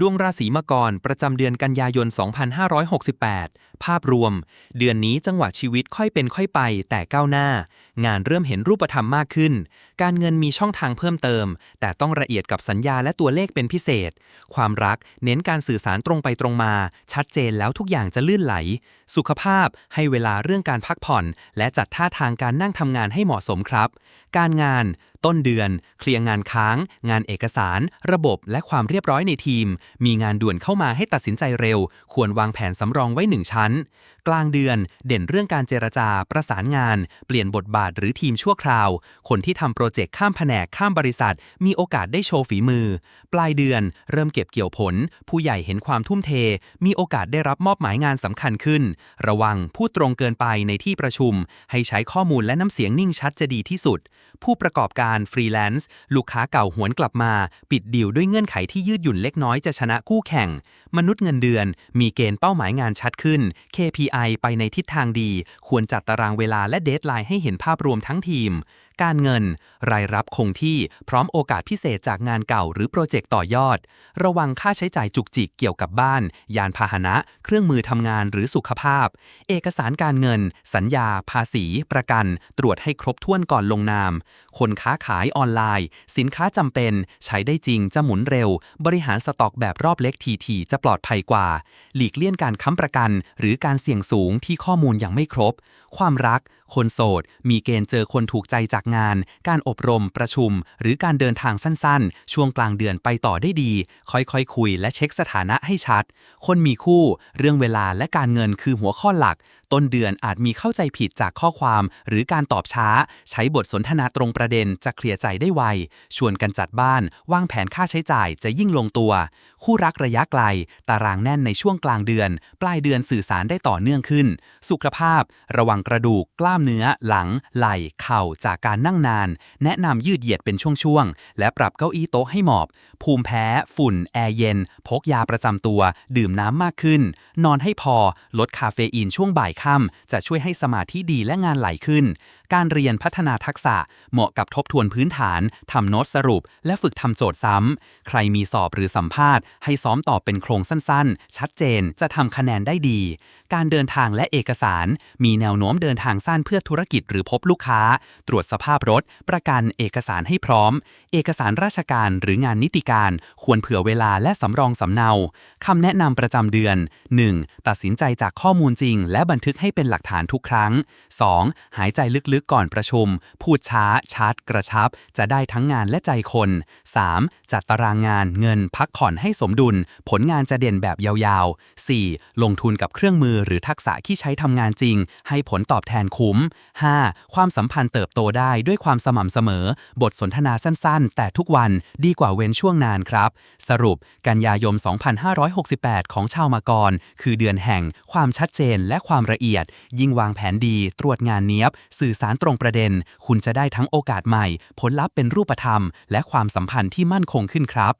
ดวงราศีมังกรประจำเดือนกันยายน 2568 ภาพรวม เดือนนี้จังหวะชีวิตค่อยเป็นค่อยไป แต่ก้าวหน้า งานเริ่มเห็นรูปธรรมมากขึ้น การเงินมีช่องทางเพิ่มเติม แต่ต้องละเอียดกับสัญญาและตัวเลขเป็นพิเศษ ความรักเน้นการสื่อสารตรงไปตรงมา ชัดเจนแล้วทุกอย่างจะลื่นไหล สุขภาพให้เวลาเรื่องการพักผ่อน และจัดท่าทางการนั่งทำงานให้เหมาะสมครับ การงานต้นเดือน เคลียร์งานค้าง งานเอกสาร ระบบและความเรียบร้อยในทีม มีงานด่วนเข้ามาให้ตัดสินใจเร็ว ควรวางแผนสำรองไว้หนึ่งชั้น กลางเดือน เด่นเรื่องการเจรจา ประสานงาน เปลี่ยนบทบาทหรือทีมชั่วคราว คนที่ทำโปรเจกต์ข้ามแผนกข้ามบริษัท มีโอกาสได้โชว์ฝีมือ ปลายเดือน เริ่มเก็บเกี่ยวผล ผู้ใหญ่เห็นความทุ่มเท มีโอกาสได้รับมอบหมายงานสำคัญขึ้น ระวังพูดตรงเกินไปในที่ประชุม ให้ใช้ข้อมูลและน้ำเสียงนิ่งชัดจะดีที่สุด ผู้ประกอบการฟรีแลนซ์ลูกค้าเก่าหวนกลับมา ปิดดีลด้วยเงื่อนไขที่ยืดหยุ่นเล็กน้อยจะชนะคู่แข่ง มนุษย์เงินเดือน มีเกณฑ์เป้าหมายงานชัดขึ้น KPI ไปในทิศทางดี ควรจัดตารางเวลาและเดทไลน์ให้เห็นภาพรวมทั้งทีม การเงิน รายรับคงที่พร้อมโอกาสพิเศษจากงานเก่าหรือโปรเจกต์ต่อยอด ระวังค่าใช้จ่ายจุกจิกเกี่ยวกับบ้าน ยานพาหนะ เครื่องมือทำงานหรือสุขภาพ เอกสารการเงิน สัญญา ภาษี ประกัน ตรวจให้ครบถ้วนก่อนลงนาม คนค้าขายออนไลน์ สินค้าจำเป็น ใช้ได้จริงจะหมุนเร็ว บริหารสต็อกแบบรอบเล็กทีทีจะปลอดภัยกว่า หลีกเลี่ยงการค้ำประกัน หรือการเสี่ยงสูงที่ข้อมูลยังไม่ครบ ความรักคนโสด มีเกณฑ์เจอคนถูกใจจากงาน การอบรม ประชุม หรือการเดินทางสั้นๆ ช่วงกลางเดือนไปต่อได้ดี ค่อยๆคุยและเช็คสถานะให้ชัด คนมีคู่ เรื่องเวลาและการเงินคือหัวข้อหลัก ต้นเดือนอาจมีเข้าใจผิดจากข้อความ หรือการตอบช้า ใช้บทสนทนาตรงประเด็นจะเคลียร์ใจได้ไว ชวนกันจัดบ้าน วางแผนค่าใช้จ่ายจะยิ่งลงตัว คู่รักระยะไกล ตารางแน่นในช่วงกลางเดือน ปลายเดือนสื่อสารได้ต่อเนื่องขึ้น สุขภาพ ระวังกระดูกกล้ามามเนื้อ หลัง ไหล่ เข่าจากการนั่งนาน แนะนำยืดเหยียดเป็นช่วงๆ และปรับเก้าอี้โต๊ะให้เหมาะภูมิแพ้ ฝุ่น แอร์เย็น พกยาประจำตัว ดื่มน้ำมากขึ้น นอนให้พอ ลดคาเฟอีนช่วงบ่ายค่ำจะช่วยให้สมาธิดีและงานไหลขึ้น การเรียนพัฒนาทักษะเหมาะกับทบทวนพื้นฐานทำโน้ตสรุป และฝึกทำโจทย์ซ้ำ ใครมีสอบหรือสัมภาษณ์ ให้ซ้อมตอบเป็นโครงสั้นๆ ชัดเจนจะทำคะแนนได้ดี การเดินทางและเอกสาร มีแนวโน้มเดินทางสั้นเพื่อธุรกิจหรือพบลูกค้า ตรวจสภาพรถ ประกันเอกสารให้พร้อม เอกสารราชการหรืองานนิติการ ควรเผื่อเวลาและสำรองสำเนาคำแนะนำประจำเดือน 1. ตัดสินใจจากข้อมูลจริง และบันทึกให้เป็นหลักฐานทุกครั้ง 2. หายใจลึกๆก่อนประชุม พูดช้าชัดกระชับ จะได้ทั้งงานและใจคน 3. จัดตารางงานเงินพักผ่อนให้สมดุล ผลงานจะเด่นแบบยาวๆ 4. ลงทุนกับเครื่องมือหรือทักษะที่ใช้ทำงานจริง ให้ผลตอบแทนคุ้ม 5. ความสัมพันธ์เติบโตได้ด้วยความสม่ำเสมอ บทสนทนาสั้นๆ แต่ทุกวันดีกว่าเว้นช่วงนานครับ สรุป กันยายน2568 ของชาวมากร คือเดือนแห่ง ความชัดเจนและความละเอียด ยิ่งวางแผนดี ตรวจงานเนี้ยบ สื่อสารตรงประเด็น คุณจะได้ทั้งโอกาสใหม่ ผลลัพธ์เป็นรูปธรรม และความสัมพันธ์ที่มั่นคงขึ้นครับ